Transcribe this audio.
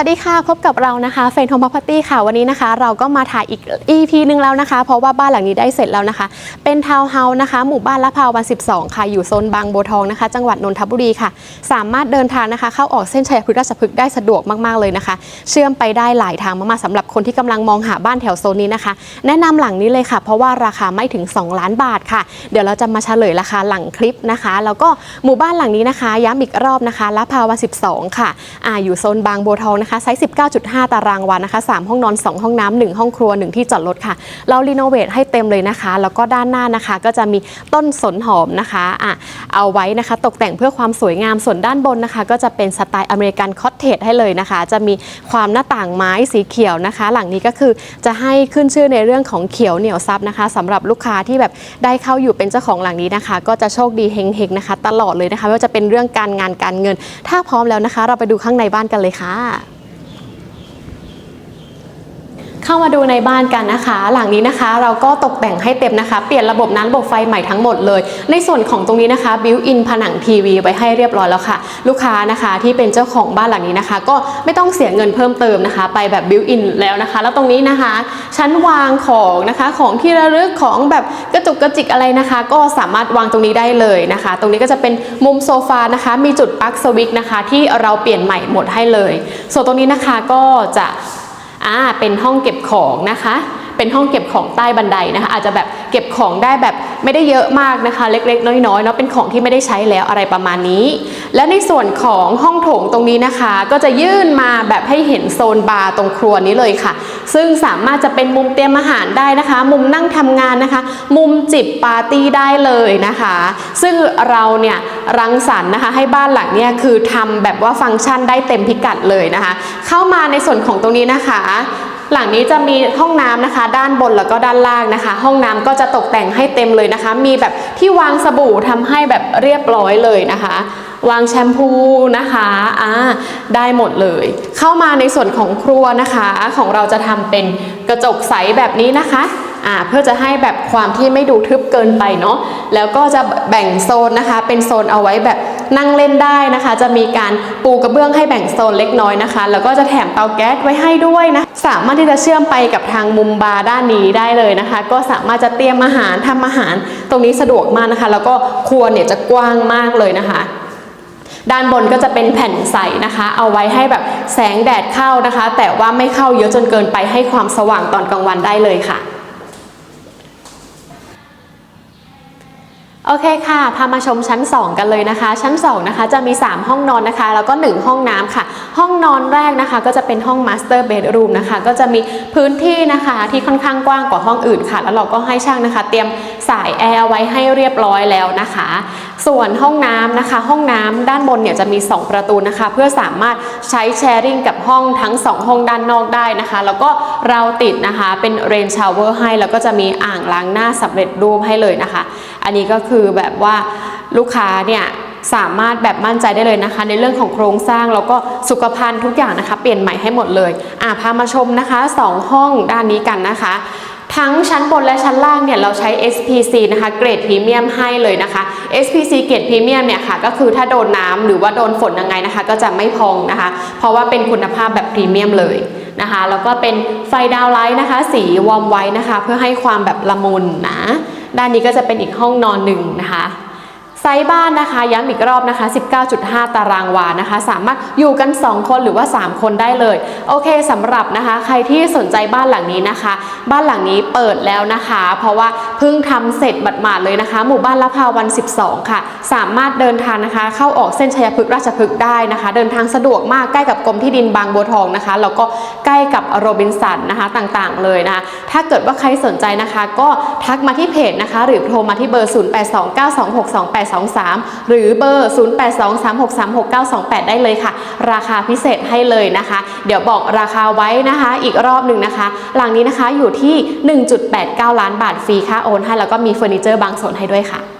วัสดีค่ะ พบกับเรานะคะเฟนโฮมพ r พ p ตี้ค่ะ วันนี้นะคะ เราก็มาถ่ายอีก EP หนึ่งแล้วนะคะ เพราะว่าบ้านหลังนี้ได้เสร็จแล้วนะคะ เป็นทาวน์เฮาส์นะคะ หมู่บ้านละพาววัน 12 ค่ะ อยู่โซนบางบัวทองนะคะ จังหวัดนนทบุรีค่ะ สามารถเดินทางนะคะ เข้าออกเส้นชัยพฤกษ์ราชพฤกษ์ได้สะดวกมาก ๆ เลยนะคะ เชื่อมไปได้หลายทางมากๆสำหรับคนที่กำลังมองหาบ้านแถวโซนนี้นะคะ แนะนำหลังนี้เลยค่ะ เพราะว่าราคาไม่ถึง 2 ล้านบาทค่ะ เดี๋ยวเราจะมาเฉลยราคาหลังคลิปนะคะ แล้วก็หมู่บ้านหลังนี้นะคะ ย้ำอีกรอบนะคะละพาววัน 12 ค่ะอ่าอยู่โซนบางบัวทองนะคะไซส์19.5 ตารางวานะคะ3ห้องนอน 2 ห้องน้ำ1ห้องครัว 1 ที่จอดรถค่ะ เรารีโนเวทให้เต็มเลยนะคะ แล้วก็ด้านหน้านะคะ ก็จะมีต้นสนหอมนะคะอะเอาไว้นะคะ ตกแต่งเพื่อความสวยงามส่วนด้านบนนะคะ ก็จะเป็นสไตล์อเมริกันคอตเทจให้เลยนะคะ จะมีความหน้าต่างไม้สีเขียวนะคะ หลังนี้ก็คือจะให้ขึ้นชื่อในเรื่องของเขียวเหนียวซับนะคะสำหรับลูกค้าที่แบบได้เข้าอยู่เป็นเจ้าของหลังนี้นะคะ ก็จะโชคดีเฮงๆนะคะ ตลอดเลยนะคะไม่ว่าจะเป็นเรื่องการงานการเงิน ถ้าพร้อมแล้วนะคะ เราไปดูข้างในบ้านกันเลยค่ะ เข้ามาดูในบ้านกันนะคะ หลังนี้นะคะเราก็ตกแต่งให้เต็มนะคะ เปลี่ยนระบบน้ำระบบไฟใหม่ทั้งหมดเลย ในส่วนของตรงนี้นะคะบิวอินผนังทีวีไว้ให้เรียบร้อยแล้วค่ะ ลูกค้านะคะที่เป็นเจ้าของบ้านหลังนี้นะคะ ก็ไม่ต้องเสียเงินเพิ่มเติมนะคะ ไปแบบบิวอินแล้วนะคะ แล้วตรงนี้นะคะ ชั้นวางของนะคะของที่ระลึกของแบบกระจุกกระจิกอะไรนะคะ ก็สามารถวางตรงนี้ได้เลยนะคะ ตรงนี้ก็จะเป็นมุมโซฟานะคะ มีจุดปลั๊กสวิตช์นะคะ ที่เราเปลี่ยนใหม่หมดให้เลย ส่วนตรงนี้นะคะก็จะ อ่าเป็นห้องเก็บของนะคะ เป็นห้องเก็บของใต้บันไดนะคะ อาจจะแบบเก็บของได้แบบไม่ได้เยอะมากนะคะ เล็กๆ น้อยๆเนาะเป็นของที่ไม่ได้ใช้แล้วอะไรประมาณนี้ และในส่วนของห้องโถงตรงนี้นะคะ ก็จะยื่นมาแบบให้เห็นโซนบาร์ตรงครัวนี้เลยค่ะ ซึ่งสามารถจะเป็นมุมเตรียมอาหารได้นะคะ มุมนั่งทำงานนะคะ มุมจิบปาร์ตี้ได้เลยนะคะ ซึ่งเราเนี่ย รังสรรค์นะคะ ให้บ้านหลังเนี่ยคือทำแบบว่าฟังก์ชันได้เต็มพิกัดเลยนะคะ เข้ามาในส่วนของตรงนี้นะคะ หลังนี้จะมีห้องน้ำนะคะ ด้านบนแล้วก็ด้านล่างนะคะ ห้องน้ำก็จะตกแต่งให้เต็มเลยนะคะ มีแบบที่วางสบู่ทำให้แบบเรียบร้อยเลยนะคะวางแชมพูนะคะอ่าได้หมดเลย เข้ามาในส่วนของครัวนะคะ ของเราจะทำเป็นกระจกใสแบบนี้นะคะ อ่าเพื่อจะให้แบบความที่ไม่ดูทึบเกินไปเนาะแล้วก็จะแบ่งโซนนะคะ เป็นโซนเอาไว้แบบนั่งเล่นได้นะคะ จะมีการปูกระเบื้องให้แบ่งโซนเล็กน้อยนะคะ แล้วก็จะแถมเตาแก๊สไว้ให้ด้วยนะสามารถที่จะเชื่อมไปกับทางมุมบาร์ด้านนี้ได้เลยนะคะ ก็สามารถจะเตรียมอาหารทำอาหารตรงนี้สะดวกมากนะคะ แล้วก็ครัวเนี่ยจะกว้างมากเลยนะคะด้านบนก็จะเป็นแผ่นใสนะคะ เอาไว้ให้แบบแสงแดดเข้านะคะ แต่ว่าไม่เข้าเยอะจนเกินไปให้ความสว่างตอนกลางวันได้เลยค่ะ โอเคค่ะ พามาชมชั้น 2 กันเลยนะคะ ชั้น 2 นะคะ จะมี 3 ห้องนอนนะคะ แล้วก็ 1 ห้องน้ำค่ะ ห้องนอนแรกนะคะ ก็จะเป็นห้องมาสเตอร์เบดรูมนะคะ ก็จะมีพื้นที่นะคะที่ค่อนข้างกว้างกว่าห้องอื่นค่ะ แล้วเราก็ให้ช่างนะคะ เตรียมสายแอร์ไว้ให้เรียบร้อยแล้วนะคะ ส่วนห้องน้ำนะคะ ห้องน้ำด้านบนเนี่ยจะมี 2 ประตูนะคะ เพื่อสามารถใช้แชร์ริ่งกับห้องทั้ง 2 ห้องด้านนอกได้นะคะ แล้วก็เราติดนะคะเป็นเรนชาวเวอร์ให้ แล้วก็จะมีอ่างล้างหน้าสำเร็จรูปให้เลยนะคะ อันนี้ก็คือแบบว่าลูกค้าเนี่ยสามารถแบบมั่นใจได้เลยนะคะ ในเรื่องของโครงสร้างแล้วก็สุขภัณฑ์ทุกอย่างนะคะ เปลี่ยนใหม่ให้หมดเลยอะพามาชมนะคะสองห้องด้านนี้กันนะคะ ทั้งชั้นบนและชั้นล่างเนี่ยเราใช้ SPC นะคะเกรดพรีเมียมให้เลยนะคะ SPC เกรดพรีเมียมเนี่ยค่ะก็คือถ้าโดนน้ำหรือว่าโดนฝนยังไงนะคะ ก็จะไม่พองนะคะ เพราะว่าเป็นคุณภาพแบบพรีเมียมเลยนะคะแล้วก็เป็นไฟดาวไลท์นะคะ สีวอร์มไว้นะคะ เพื่อให้ความแบบละมุนนะด้านนี้ก็จะเป็นอีกห้องนอนหนึ่งนะคะ ซส์บ้านนะคะย้ำอีกรอบนะคะ 19.5 ตารางวานะคะ สามารถอยู่กัน 2 คนหรือว่า 3 คนได้เลย โอเคสำหรับนะคะ ใครที่สนใจบ้านหลังนี้นะคะ บ้านหลังนี้เปิดแล้วนะคะ เพราะว่าเพิ่งทำเสร็จบัดหมาดๆเลยนะคะ หมู่บ้านละพาวัน 12 ค่ะ สามารถเดินทางนะคะ เข้าออกเส้นชัยพฤกษ์ราชพฤกษ์ได้นะคะ เดินทางสะดวกมากใกล้กับกรมที่ดินบางบัวทองนะคะแล้วก็ใกล้กับโรบินสันนะคะต่างๆ เลยนะคะถ้าเกิดว่าใครสนใจนะคะ ก็ทักมาที่เพจนะคะ หรือโทรมาที่เบอร์0823 หรือเบอร์ 0823636928 ได้เลยค่ะ ราคาพิเศษให้เลยนะคะ เดี๋ยวบอกราคาไว้นะคะ อีกรอบหนึ่งนะคะ หลังนี้นะคะอยู่ที่ 1.89 ล้านบาทฟรีค่าโอนให้แล้วก็มีเฟอร์นิเจอร์บางส่วนให้ด้วยค่ะ